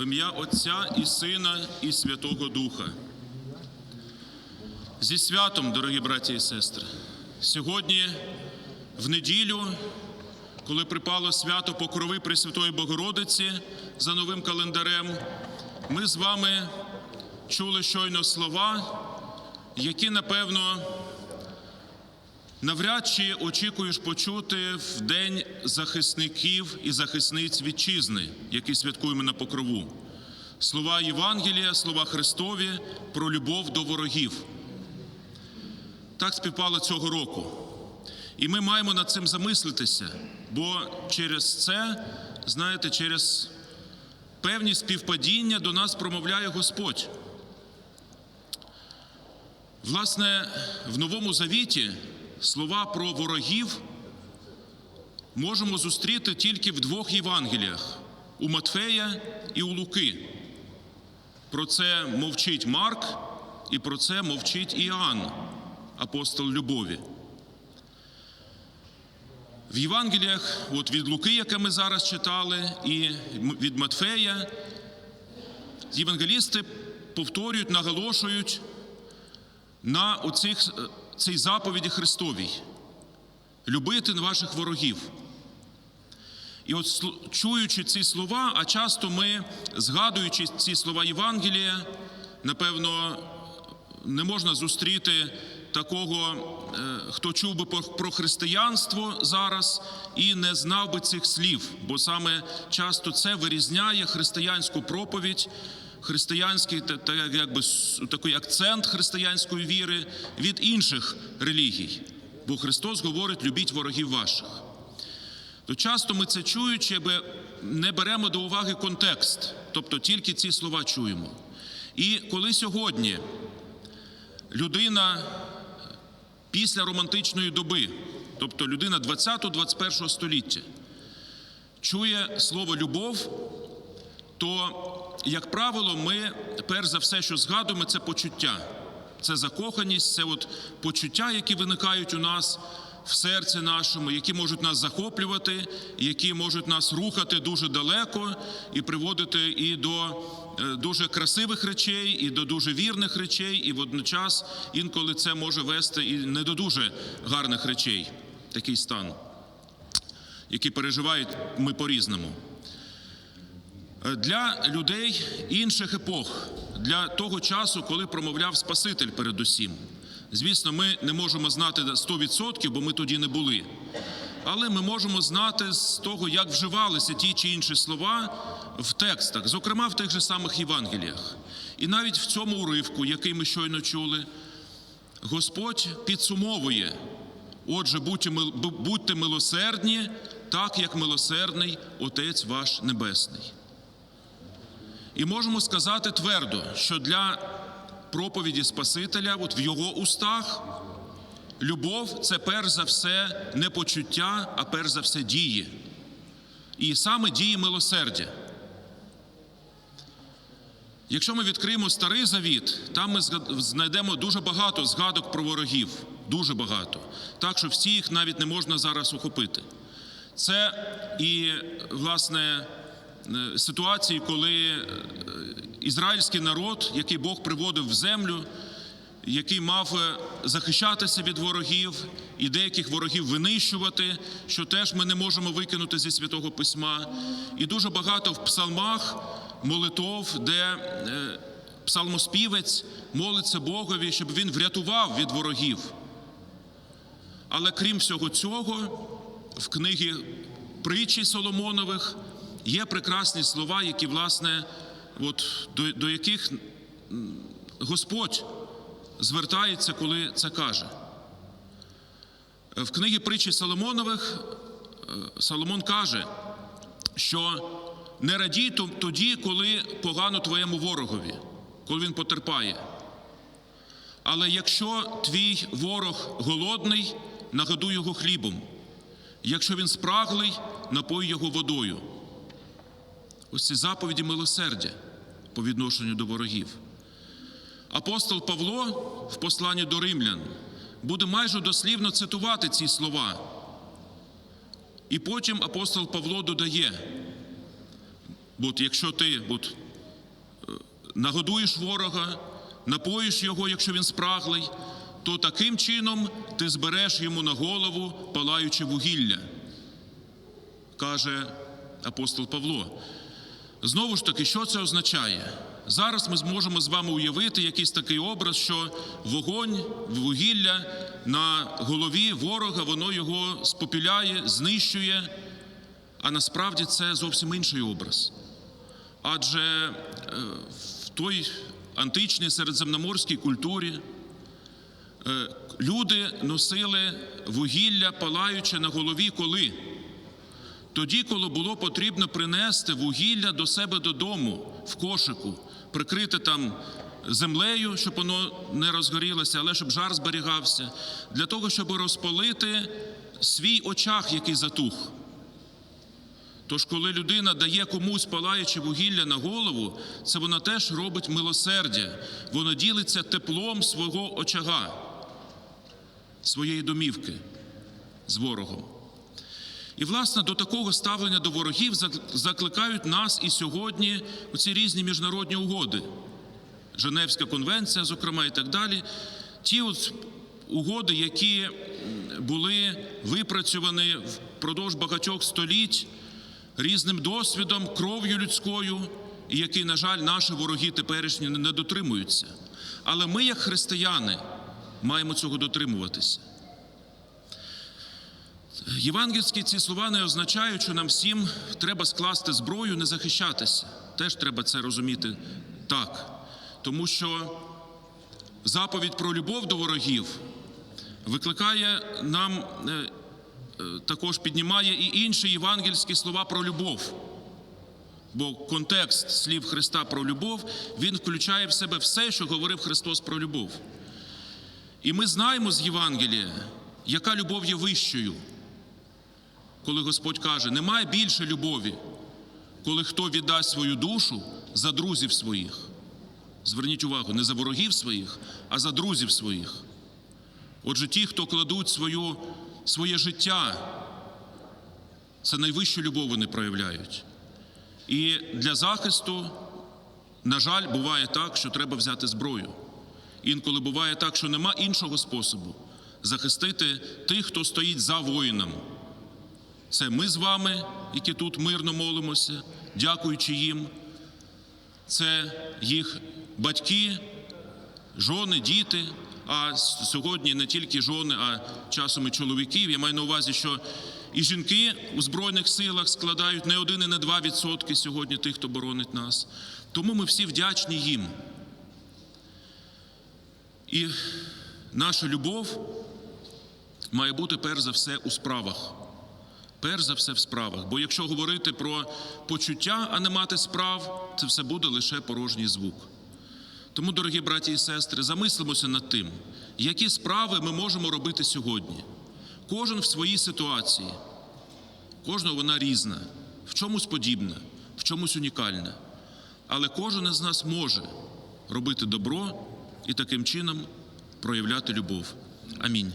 В ім'я Отця і Сина, і Святого Духа. Зі святом, дорогі браті і сестри, сьогодні, в неділю, коли припало свято Покрови Пресвятої Богородиці за новим календарем, ми з вами чули щойно слова, які, напевно, навряд чи очікуєш почути в День захисників і захисниць вітчизни, який святкуємо на покрову. Слова Євангелія, слова Христові про любов до ворогів. Так співпало цього року. І ми маємо над цим замислитися, бо через це, знаєте, через певні співпадіння до нас промовляє Господь. Власне, в Новому Завіті слова про ворогів можемо зустріти тільки в двох Євангеліях у Матфея і у Луки. Про це мовчить Марк, і про це мовчить Іоанн, апостол любові. В Євангеліях, от від Луки, яке ми зараз читали, і від Матфея, євангелісти повторюють, наголошують на оцих, цій заповіді Христовій любити ваших ворогів. І от чуючи ці слова, а часто ми, згадуючи ці слова Євангелія, напевно, не можна зустріти такого, хто чув би про християнство зараз і не знав би цих слів, бо саме часто це вирізняє християнську проповідь, християнський та, якби такий акцент християнської віри від інших релігій. Бо Христос говорить: любіть ворогів ваших. То часто ми це чуючи, не беремо до уваги контекст, тобто тільки ці слова чуємо. І коли сьогодні людина після романтичної доби, тобто людина 20-21 століття, чує слово любов, то, як правило, ми перш за все, що згадуємо, це почуття, це закоханість, це от почуття, які виникають у нас в серці нашому, які можуть нас захоплювати, які можуть нас рухати дуже далеко і приводити і до дуже красивих речей, і до дуже вірних речей, і водночас інколи це може вести і не до дуже гарних речей, такий стан, який переживають ми по-різному. Для людей інших епох, для того часу, коли промовляв Спаситель передусім. Звісно, ми не можемо знати 100%, бо ми тоді не були. Але ми можемо знати з того, як вживалися ті чи інші слова в текстах, зокрема в тих же самих Євангеліях. І навіть в цьому уривку, який ми щойно чули, Господь підсумовує: отже, будьте милосердні, так як милосердний Отець ваш Небесний. І можемо сказати твердо, що для проповіді Спасителя, от в його устах, любов це перш за все не почуття, а перш за все дії. І саме дії милосердя. Якщо ми відкриємо старий завіт, там ми знайдемо дуже багато згадок про ворогів, дуже багато. Так що всі їх навіть не можна зараз охопити. Це і, власне, ситуації, коли ізраїльський народ, який Бог приводив в землю, який мав захищатися від ворогів і деяких ворогів винищувати, що теж ми не можемо викинути зі святого письма. І дуже багато в псалмах молитов, де псалмоспівець молиться Богові, щоб він врятував від ворогів. Але крім всього цього, в книгі притчі Соломонових є прекрасні слова, які, власне, от, до, до яких Господь звертається, коли це каже. В книгі притчі Соломонових Соломон каже, що не радій тоді, коли погано твоєму ворогові, коли він потерпає. Але якщо твій ворог голодний, нагодуй його хлібом, якщо він спраглий, напой його водою. Ось ці заповіді милосердя по відношенню до ворогів. Апостол Павло в посланні до римлян буде майже дослівно цитувати ці слова. І потім апостол Павло додає: от якщо ти от, нагодуєш ворога, напоїш його, якщо він спраглий, то таким чином ти збереш йому на голову палаюче вугілля, каже апостол Павло. Знову ж таки, що це означає? Зараз ми зможемо з вами уявити якийсь такий образ, що вогонь, вугілля на голові ворога, воно його спопіляє, знищує. А насправді це зовсім інший образ. Адже е, в той античній середземноморській культурі е, люди носили вугілля, палаюче на голові коли? Тоді, коли було потрібно принести вугілля до себе додому в кошику, прикрити там землею, щоб воно не розгорілося, але щоб жар зберігався, для того, щоб розпалити свій очах, який затух. Тож, коли людина дає комусь палаюче вугілля на голову, це вона теж робить милосердя, вона ділиться теплом свого очага, своєї домівки з ворогом. І, власне, до такого ставлення до ворогів закликають нас і сьогодні у ці різні міжнародні угоди. Женевська конвенція, зокрема, і так далі. Ті от угоди, які були випрацьовані впродовж багатьох століть різним досвідом, кров'ю людською, і які, на жаль, наші вороги теперішні не дотримуються. Але ми, як християни, маємо цього дотримуватися. Євангельські ці слова не означають, що нам всім треба скласти зброю, не захищатися. Теж треба це розуміти так. Тому що заповідь про любов до ворогів викликає нам, е, е, також піднімає і інші євангельські слова про любов. Бо контекст слів Христа про любов, він включає в себе все, що говорив Христос про любов. І ми знаємо з Євангелія, яка любов є вищою коли Господь каже, немає більше любові, коли хто віддасть свою душу за друзів своїх. Зверніть увагу, не за ворогів своїх, а за друзів своїх. Отже, ті, хто кладуть свою, своє життя, це найвищу любов вони проявляють. І для захисту, на жаль, буває так, що треба взяти зброю. Інколи буває так, що нема іншого способу захистити тих, хто стоїть за воїном. Це ми з вами, які тут мирно молимося, дякуючи їм. Це їх батьки, жони, діти. А сьогодні не тільки жони, а часом і чоловіків. Я маю на увазі, що і жінки у Збройних силах складають не один і не два відсотки сьогодні тих, хто боронить нас. Тому ми всі вдячні їм. І наша любов має бути перш за все у справах перш за все в справах. Бо якщо говорити про почуття, а не мати справ, це все буде лише порожній звук. Тому, дорогі браті і сестри, замислимося над тим, які справи ми можемо робити сьогодні. Кожен в своїй ситуації, кожного вона різна, в чомусь подібна, в чомусь унікальна. Але кожен із нас може робити добро і таким чином проявляти любов. Амінь.